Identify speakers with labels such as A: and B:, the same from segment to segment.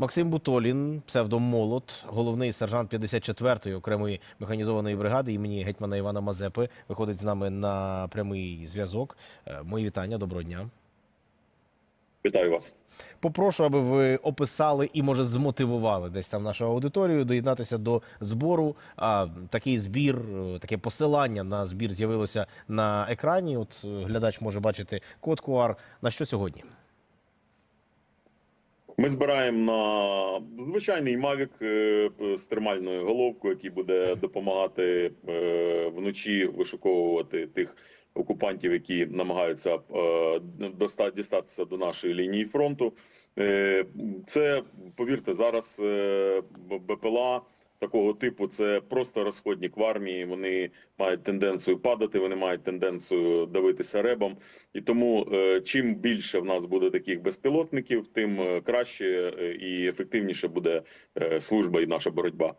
A: Максим Бутолін, псевдом Молот, головний сержант 54-ї окремої механізованої бригади імені гетьмана Івана Мазепи, виходить з нами на прямий зв'язок. Е, Мої вітання, доброго дня.
B: Вітаю вас.
A: Попрошу, аби ви описали і, може, змотивували десь там нашу аудиторію доєднатися до збору. А такий збір, е, таке посилання на збір з'явилося на екрані. От е, глядач може бачити код QR. На що сьогодні?
B: Ми збираємо на звичайний Mavic е, з термальною головкою, який буде допомагати е, вночі вишуковувати тих окупантів, які намагаються е, дістатися до нашої лінії фронту. Це повірте, зараз БПЛА такого типу це просто розходник в армії. Вони мають тенденцію падати, вони мають тенденцію давитися ребом. І тому е, чим більше в нас буде таких безпілотників, тим е, краще е, і ефективніше буде служба і наша боротьба.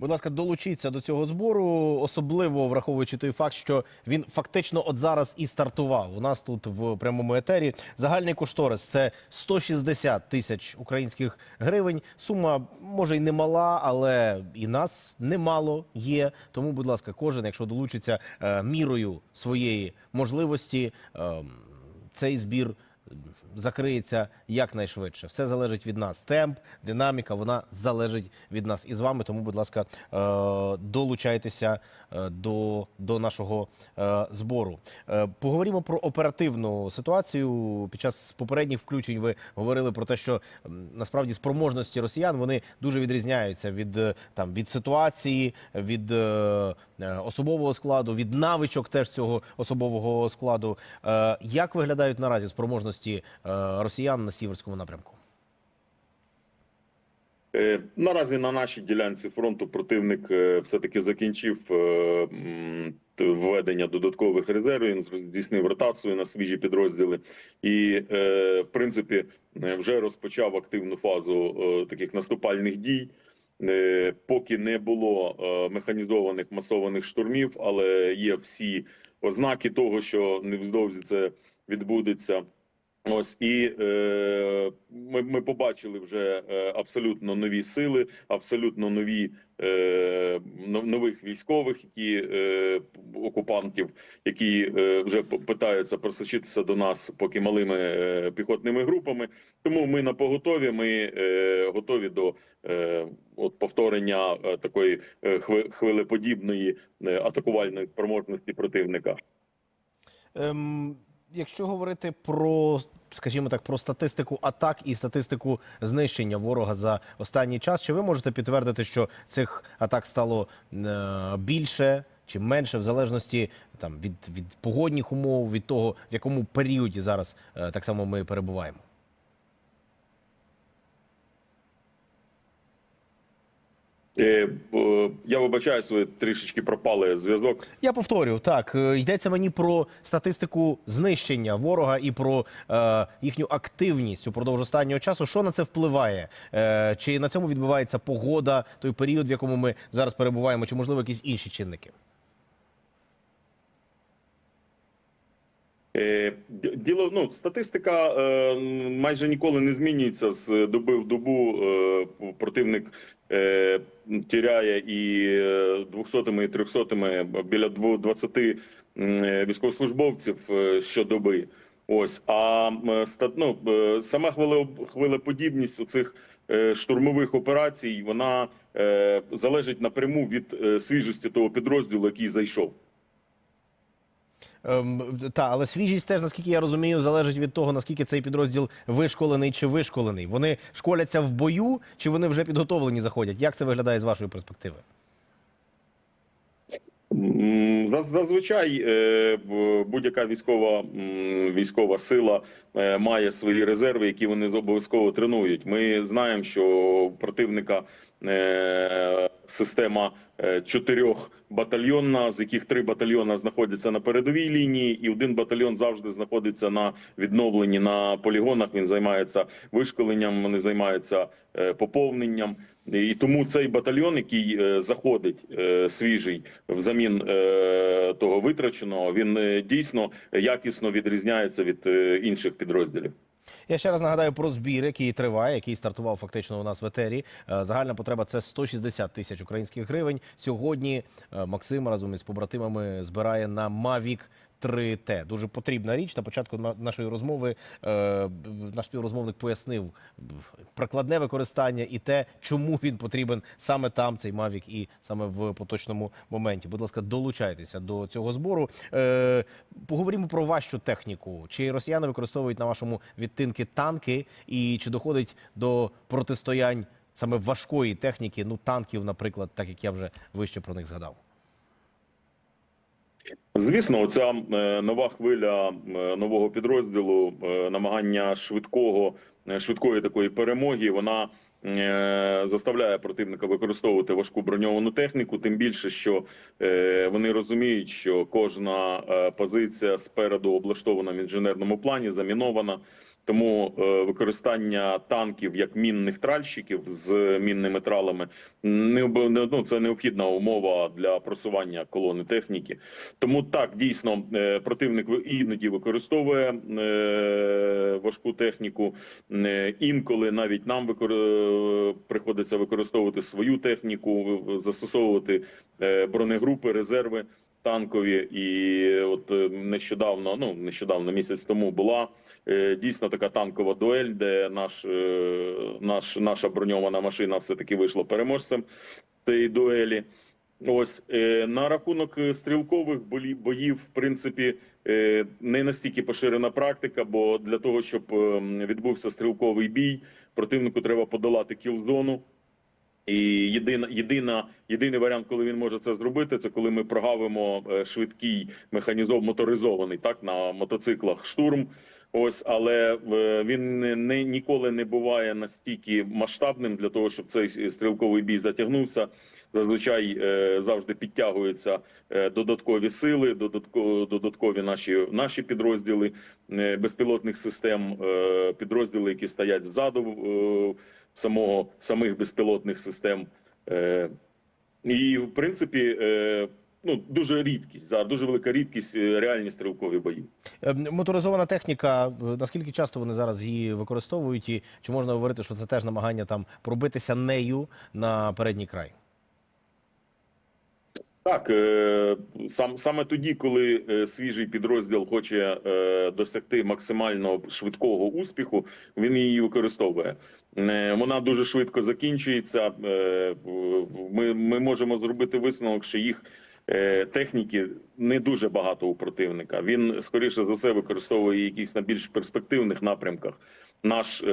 A: Будь ласка, долучіться до цього збору, особливо враховуючи той факт, що він фактично от зараз і стартував. У нас тут в прямому етері загальний кошторис це 160 тисяч українських гривень. Сума може й немала, але і нас немало є. Тому, будь ласка, кожен, якщо долучиться е, мірою своєї можливості, е, цей збір закриється якнайшвидше. Все залежить від нас. Темп, динаміка, вона залежить від нас і з вами. Тому, будь ласка, е, долучайтеся е, до, до нашого е, збору. Поговоримо про оперативну ситуацію. Під час попередніх включень ви говорили про те, що насправді спроможності росіян вони дуже відрізняються від там від ситуації, від особового складу, від навичок теж цього особового складу. Як виглядають наразі спроможності росіян на сіверському напрямку?
B: Е, Наразі на нашій ділянці фронту противник е, все-таки закінчив е, м, т- введення додаткових резервів. Здійснив ротацію на свіжі підрозділи, і е, в принципі е, вже розпочав активну фазу е, таких наступальних дій. Е, Поки не було е, механізованих масованих штурмів, але є всі ознаки того, що невдовзі це відбудеться. Ось і е, ми, ми побачили вже е, абсолютно нові сили, абсолютно нові е, нових військових, які е, окупантів, які е, вже питаються просочитися до нас поки малими е, піхотними групами. Тому ми на поготові. Ми е, готові до е, от повторення е, такої е, хви- хвилеподібної е, атакувальної спроможності противника.
A: Ем, якщо говорити про, скажімо так, про статистику атак і статистику знищення ворога за останній час, чи ви можете підтвердити, що цих атак стало е, більше чи менше, в залежності там від, від погодних умов, від того, в якому періоді зараз е, так само ми перебуваємо?
B: Е, е, Я вибачаюсь, ви трішечки пропали зв'язок.
A: Я повторю, так е, йдеться мені про статистику знищення ворога і про е, їхню активність упродовж останнього часу. Що на це впливає? Е, чи на цьому відбувається погода, той період, в якому ми зараз перебуваємо, чи можливо якісь інші чинники?
B: Е, Діло ну статистика е, майже ніколи не змінюється з доби в добу. Е, противник е, тіряє і е, 200-ми, і 300-ми біля дво- 20 е, військовослужбовців е, щодоби. Ось а ну, е, сама хвиле- хвилеподібність у цих е, штурмових операцій вона е, залежить напряму від е, свіжості того підрозділу, який зайшов.
A: Ем, та, але свіжість теж, наскільки я розумію, залежить від того, наскільки цей підрозділ вишколений чи вишколений. Вони школяться в бою, чи вони вже підготовлені заходять? Як це виглядає з вашої перспективи?
B: Зазвичай е, будь-яка військова військова сила е, має свої резерви, які вони обов'язково тренують. Ми знаємо, що противника е, система чотирьох батальйонна, з яких три батальйона знаходяться на передовій лінії, і один батальйон завжди знаходиться на відновленні на полігонах. Він займається вишколенням, вони займаються поповненням. І тому цей батальйон, який е, заходить е, свіжий взамін е, того витраченого, він дійсно якісно відрізняється від інших підрозділів.
A: Я ще раз нагадаю про збір, який триває, який стартував фактично у нас в етері. Загальна потреба це 160 тисяч українських гривень. Сьогодні Максим разом із побратимами збирає на Mavic 3T. Дуже потрібна річ. На початку на- нашої розмови е, наш співрозмовник пояснив б, прикладне використання і те, чому він потрібен саме там, цей Mavic, і саме в поточному моменті. Будь ласка, долучайтеся до цього збору. Е, поговоримо про важчу техніку. Чи росіяни використовують на вашому відтинки танки, і чи доходить до протистоянь саме важкої техніки, ну танків, наприклад, так як я вже вище про них згадав.
B: Звісно, оця е, нова хвиля е, нового підрозділу, е, намагання швидкого швидкої такої перемоги, вона заставляє противника використовувати важку броньовану техніку. Тим більше, що вони розуміють, що кожна позиція спереду облаштована в інженерному плані, замінована. Тому е, використання танків як мінних тральщиків з мінними тралами не ну, це необхідна умова для просування колони техніки. Тому так дійсно е, противник іноді використовує е, важку техніку. Інколи навіть нам викор- приходиться використовувати свою техніку, застосовувати бронегрупи, резерви танкові. І от е, нещодавно, ну нещодавно місяць тому була е, дійсно така танкова дуель, де наш, е, наш наша броньована машина все таки вийшла переможцем цієї дуелі. Ось е, на рахунок е, стрілкових боїв, в принципі, е, не настільки поширена практика, бо для того, щоб е, відбувся стрілковий бій, противнику треба подолати кіл-зону. І єдина, єдина, єдиний варіант, коли він може це зробити, це коли ми прогавимо е, швидкий механізов моторизований, так на мотоциклах штурм. Ось, але він не ніколи не буває настільки масштабним для того, щоб цей стрілковий бій затягнувся. Зазвичай е, завжди підтягуються е, додаткові сили, додатково додаткові наші наші підрозділи е, безпілотних систем, підрозділи, які стоять ззаду самого самих безпілотних систем. І в принципі, ну дуже рідкість за дуже велика рідкість реальні стрілкові бої.
A: Моторизована техніка, наскільки часто вони зараз її використовують, і чи можна говорити, що це теж намагання там пробитися нею на передній край?
B: Так, е, сам саме тоді, коли е, свіжий підрозділ хоче е, досягти максимально швидкого успіху, він її використовує. Вона дуже швидко закінчується. Ми, ми можемо зробити висновок, що їх техніки не дуже багато у противника. Він скоріше за все використовує якісь на більш перспективних напрямках. Наш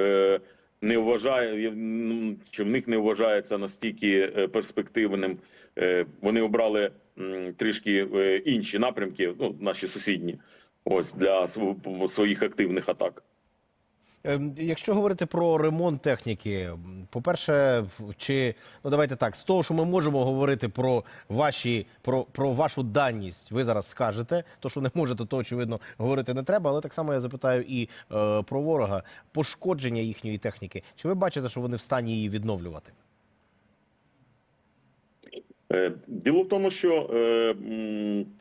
B: не вважає м, чи в них не вважається настільки е, перспективним. Е, Вони обрали трішки е, інші напрямки, ну наші сусідні, ось для св- своїх активних атак.
A: Ем, Якщо говорити про ремонт техніки, по-перше, чи ну давайте так, з того, що ми можемо говорити про ваші про, про вашу даність, ви зараз скажете. То, що не можете, то очевидно говорити не треба. Але так само я запитаю і е, про ворога пошкодження їхньої техніки. Чи ви бачите, що вони в стані її відновлювати?
B: Е, Діло в тому, що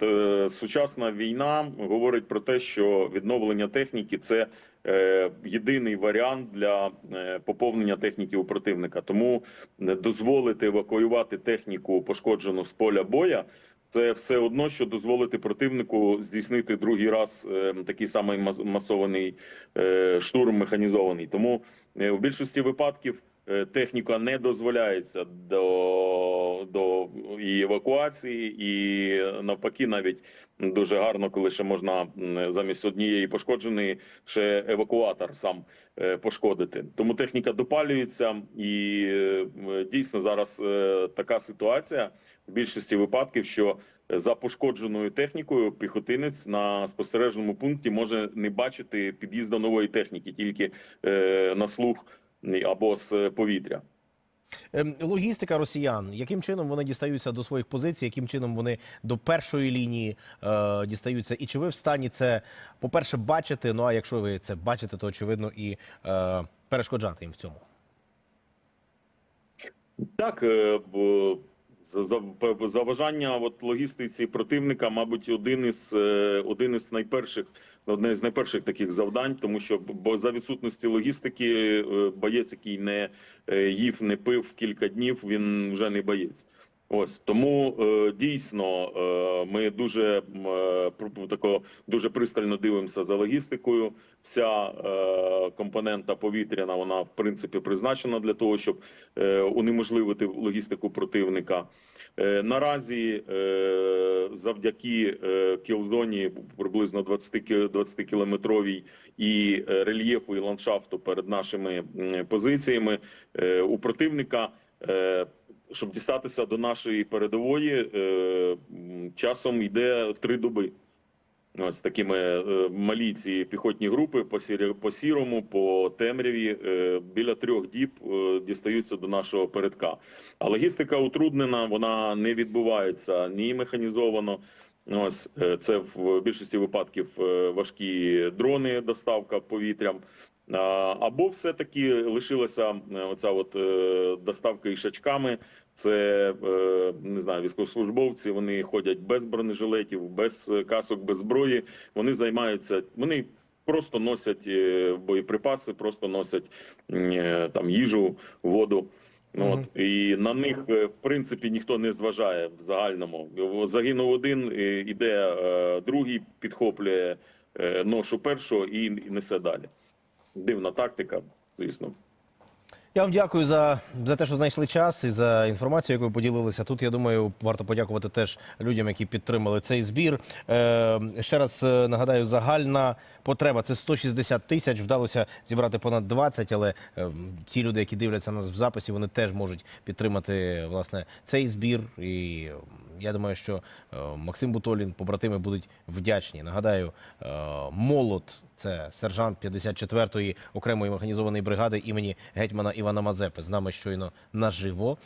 B: е, сучасна війна говорить про те, що відновлення техніки це е, єдиний варіант для е, поповнення техніки у противника. Тому е, дозволити евакуювати техніку пошкоджену з поля боя. Це все одно, що дозволити противнику здійснити другий раз е, такий самий мас- масований е, штурм механізований. Тому е, в більшості випадків техніка не дозволяється до, до і евакуації, і е, навпаки, навіть дуже гарно, коли ще можна замість однієї пошкодженої ще евакуатор сам е, пошкодити. Тому техніка допалюється, і е, дійсно зараз е, така ситуація в більшості випадків, що за пошкодженою технікою піхотинець на спостережному пункті може не бачити під'їзду нової техніки, тільки е, на слух або з повітря.
A: Ем, Логістика росіян, яким чином вони дістаються до своїх позицій, яким чином вони до першої лінії е, дістаються, і чи ви в стані це, по-перше, бачити? Ну а якщо ви це бачите, то очевидно і е, перешкоджати їм в цьому.
B: Так, е, заважання от логістиці противника, мабуть, один із е, один із найперших одне з найперших таких завдань, тому що бо за відсутності логістики е, боєць, який не е, їв, не пив кілька днів, він вже не боєць. Ось тому е, дійсно е, ми дуже е, тако дуже пристально дивимося за логістикою. Вся компонента повітряна вона в принципі призначена для того, щоб унеможливити логістику противника. Наразі завдяки кілзоні приблизно 20 кі- 20 кілометровій і рельєфу і ландшафту перед нашими позиціями у противника. Щоб дістатися до нашої передової, е, часом йде три доби. Ось такими е, малі ці піхотні групи по сірі, по сірому, по темряві е, біля трьох діб е, дістаються до нашого передка. А логістика утруднена, вона не відбувається ні механізовано. Ось е, це в більшості випадків е, важкі дрони, доставка повітрям. Або все-таки лишилася оця от е, доставка ішачками. Це е, не знаю, військовослужбовці. Вони ходять без бронежилетів, без касок, без зброї. Вони займаються. Вони просто носять е, боєприпаси, просто носять там їжу, воду. Ну, от і на них в принципі ніхто не зважає в загальному. Загинув один, іде другий, підхоплює ношу першого і несе далі. Дивна тактика, звісно.
A: Я вам дякую за, за те, що знайшли час і за інформацію, ви поділилися. Тут я думаю, варто подякувати теж людям, які підтримали цей збір. Е, ще раз е, нагадаю, загальна потреба це 160 тисяч. Вдалося зібрати понад 20, але е, ті люди, які дивляться нас в записі, вони теж можуть підтримати власне цей збір. І я думаю, що е, Максим Бутолін, побратими будуть вдячні. Нагадаю, е, молот. Це сержант 54-ї окремої механізованої бригади імені гетьмана Івана Мазепи. З нами щойно наживо.